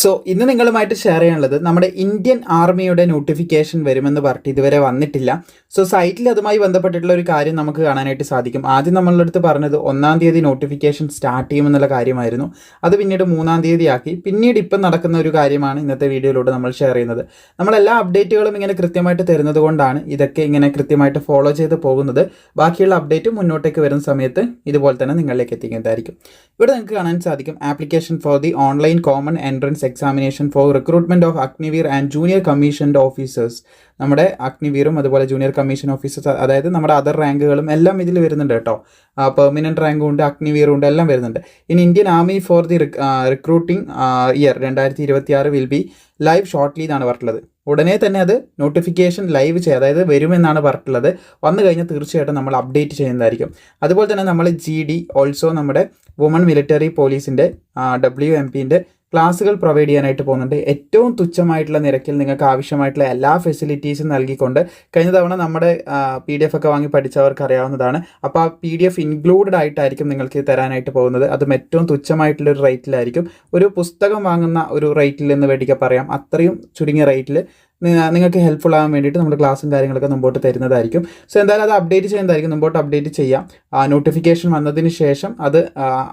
So ഇന്ന് നിങ്ങളുമായിട്ട് share ചെയ്യാനുള്ളത് നമ്മുടെ ഇന്ത്യൻ ആർമിയുടെ നോട്ടിഫിക്കേഷൻ വരുമെന്ന് പറഞ്ഞിട്ട് ഇതുവരെ വന്നിട്ടില്ല. സോ സൈറ്റിൽ അതുമായി ബന്ധപ്പെട്ടിട്ടുള്ള ഒരു കാര്യം നമുക്ക് കാണാനായിട്ട് സാധിക്കും. ആദ്യം നമ്മളുടെ അടുത്ത് പറഞ്ഞത് ഒന്നാം തീയതി നോട്ടിഫിക്കേഷൻ സ്റ്റാർട്ട് ചെയ്യുമെന്നുള്ള കാര്യമായിരുന്നു. അത് പിന്നീട് മൂന്നാം തീയതി ആക്കി പിന്നീട് ഇപ്പം നടക്കുന്ന ഒരു കാര്യമാണ് ഇന്നത്തെ വീഡിയോയിലൂടെ നമ്മൾ ഷെയർ ചെയ്യുന്നത്. നമ്മളെല്ലാ അപ്ഡേറ്റുകളും ഇങ്ങനെ കൃത്യമായിട്ട് തരുന്നത് കൊണ്ടാണ് ഇതൊക്കെ ഇങ്ങനെ കൃത്യമായിട്ട് ഫോളോ ചെയ്ത് പോകുന്നത്. ബാക്കിയുള്ള അപ്ഡേറ്റ് മുന്നോട്ടേക്ക് വരുന്ന സമയത്ത് ഇതുപോലെ തന്നെ നിങ്ങളിലേക്ക് എത്തിക്കുന്നതായിരിക്കും. ഇവിടെ നിങ്ങൾക്ക് കാണാൻ സാധിക്കും. Application for the online common entrance examination for recruitment of Agniveer and junior commissioned officers നമ്മുടെ അഗ്നിവീറും അതുപോലെ ജൂനിയർ കമ്മീഷൻ ഓഫീസേഴ്സ് അതായത് നമ്മുടെ അതർ റാങ്കുകളും എല്ലാം ഇതിൽ വരുന്നുണ്ട് കേട്ടോ. പെർമനന്റ് റാങ്കും ഉണ്ട് അഗ്നിവീറും ഉണ്ട് എല്ലാം വരുന്നുണ്ട്. In Indian army for the recruiting year രണ്ടായിരത്തി ഇരുപത്തി ആറ് വിൽ ബി ലൈവ് ഷോർട്ട്ലി എന്നാണ് പറഞ്ഞിട്ടുള്ളത്. ഉടനെ തന്നെ അത് നോട്ടിഫിക്കേഷൻ ലൈവ് ചെയ്യുക അതായത് വരുമെന്നാണ് പറഞ്ഞിട്ടുള്ളത്. വന്നു കഴിഞ്ഞാൽ തീർച്ചയായിട്ടും നമ്മൾ അപ്ഡേറ്റ് ചെയ്യുന്നതായിരിക്കും. അതുപോലെ തന്നെ നമ്മൾ ജി ഡി ഓൾസോ നമ്മുടെ വുമൺ മിലിറ്ററി പോലീസിന്റെ ഡബ്ല്യു എം പിന്റെ ക്ലാസ്സുകൾ പ്രൊവൈഡ് ചെയ്യാനായിട്ട് പോകുന്നുണ്ട്. ഏറ്റവും തുച്ഛമായിട്ടുള്ള നിരക്കിൽ നിങ്ങൾക്ക് ആവശ്യമായിട്ടുള്ള എല്ലാ ഫെസിലിറ്റീസും നൽകിക്കൊണ്ട് കഴിഞ്ഞ തവണ നമ്മുടെ പി ഡി എഫ് ഒക്കെ വാങ്ങി പഠിച്ചവർക്ക് അറിയാവുന്നതാണ്. അപ്പോൾ ആ പി ഡി എഫ് ഇൻക്ലൂഡഡ് ആയിട്ടായിരിക്കും നിങ്ങൾക്ക് തരാനായിട്ട് പോകുന്നത്. അതും ഏറ്റവും തുച്ഛമായിട്ടുള്ള ഒരു റേറ്റിലായിരിക്കും ഒരു പുസ്തകം വാങ്ങുന്ന ഒരു റേറ്റിൽ എന്ന് വേണ്ടിയൊക്കെ പറയാം. അത്രയും ചുരുങ്ങിയ റേറ്റിൽ നിങ്ങൾക്ക് ഹെൽപ്ഫുൾ ആകാൻ വേണ്ടിയിട്ട് നമ്മുടെ ക്ലാസ്സും കാര്യങ്ങളൊക്കെ മുമ്പോട്ട് തരുന്നതായിരിക്കും. സോ എന്തായാലും അത് അപ്ഡേറ്റ് ചെയ്യുന്നതായിരിക്കും. മുമ്പോട്ട് അപ്ഡേറ്റ് ചെയ്യാം. നോട്ടിഫിക്കേഷൻ വന്നതിന് ശേഷം അത്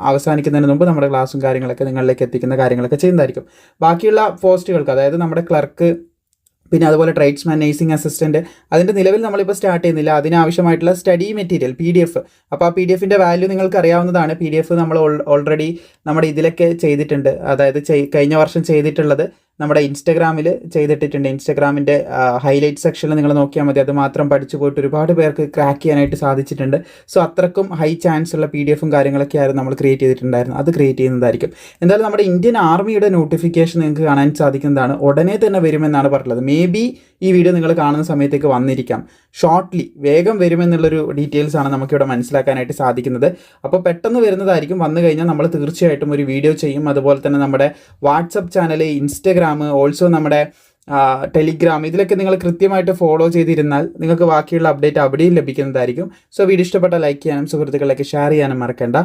അവസാനിക്കുന്നതിന് മുമ്പ് നമ്മുടെ ക്ലാസ്സും കാര്യങ്ങളൊക്കെ നിങ്ങളിലേക്ക് എത്തിക്കുന്ന കാര്യങ്ങളൊക്കെ ചെയ്യുന്നതായിരിക്കും. ബാക്കിയുള്ള പോസ്റ്റുകൾക്ക് അതായത് നമ്മുടെ ക്ലർക്ക് പിന്നെ അതുപോലെ ട്രേഡ്സ്മാൻ നേഴ്സിംഗ് അസിസ്റ്റന്റ് അതിന്റെ നിലവിൽ നമ്മളിപ്പോൾ സ്റ്റാർട്ട് ചെയ്യുന്നില്ല. അതിനാവശ്യമായിട്ടുള്ള study material P D F അപ്പോൾ ആ പി ഡി എഫിന്റെ വാല്യൂ നിങ്ങൾക്ക് അറിയാവുന്നതാണ്. പി ഡി എഫ് നമ്മൾ ഓൾറെഡി നമ്മുടെ ഇതിലൊക്കെ ചെയ്തിട്ടുണ്ട്. അതായത് കഴിഞ്ഞ വർഷം ചെയ്തിട്ടുള്ളത്. നമ്മുടെ ഇൻസ്റ്റഗ്രാമിൽ ചെയ്തിട്ടിട്ടുണ്ട്. ഇൻസ്റ്റഗ്രാമിന്റെ ഹൈലൈറ്റ് സെക്ഷനിൽ നിങ്ങൾ നോക്കിയാൽ മതി. അത് മാത്രം പഠിച്ചു പോയിട്ട് ഒരുപാട് പേർക്ക് ക്രാക്ക് ചെയ്യാനായിട്ട് സാധിച്ചിട്ടുണ്ട്. സോ അത്രക്കും ഹൈ ചാൻസ് ഉള്ള പി ഡി എഫും കാര്യങ്ങളൊക്കെ ആയിരുന്നു നമ്മൾ ക്രിയേറ്റ് ചെയ്തിട്ടുണ്ടായിരുന്നു അത് ക്രിയേറ്റ് ചെയ്യുന്നതായിരിക്കും. എന്തായാലും നമ്മുടെ ഇന്ത്യൻ ആർമിയുടെ നോട്ടിഫിക്കേഷൻ നിങ്ങൾക്ക് കാണാൻ സാധിക്കുന്നതാണ്. ഉടനെ തന്നെ വരുമെന്നാണ് പറഞ്ഞത് മേ ബി ഈ വീഡിയോ നിങ്ങൾ കാണുന്ന സമയത്തേക്ക് വന്നിരിക്കാം. ഷോർട്ട്ലി വേഗം വരുമെന്നുള്ളൊരു ഡീറ്റെയിൽസ് ആണ് നമുക്കിവിടെ മനസ്സിലാക്കാനായിട്ട് സാധിക്കുന്നത്. അപ്പോൾ പെട്ടെന്ന് വരുന്നതായിരിക്കും. വന്നു കഴിഞ്ഞാൽ നമ്മൾ തീർച്ചയായിട്ടും ഒരു വീഡിയോ ചെയ്യും. അതുപോലെ തന്നെ നമ്മുടെ വാട്സപ്പ് ചാനൽ ഇൻസ്റ്റഗ്രാം ഓൾസോ നമ്മുടെ ടെലിഗ്രാം ഇതിലൊക്കെ നിങ്ങൾ കൃത്യമായിട്ട് ഫോളോ ചെയ്തിരുന്നാൽ നിങ്ങൾക്ക് ബാക്കിയുള്ള അപ്ഡേറ്റ് അവിടെയും ലഭിക്കുന്നതായിരിക്കും. സോ വീഡിയോ ഇഷ്ടപ്പെട്ട ലൈക്ക് ചെയ്യാനും സുഹൃത്തുക്കളിലേക്ക് ഷെയർ ചെയ്യാനും മറക്കണ്ട.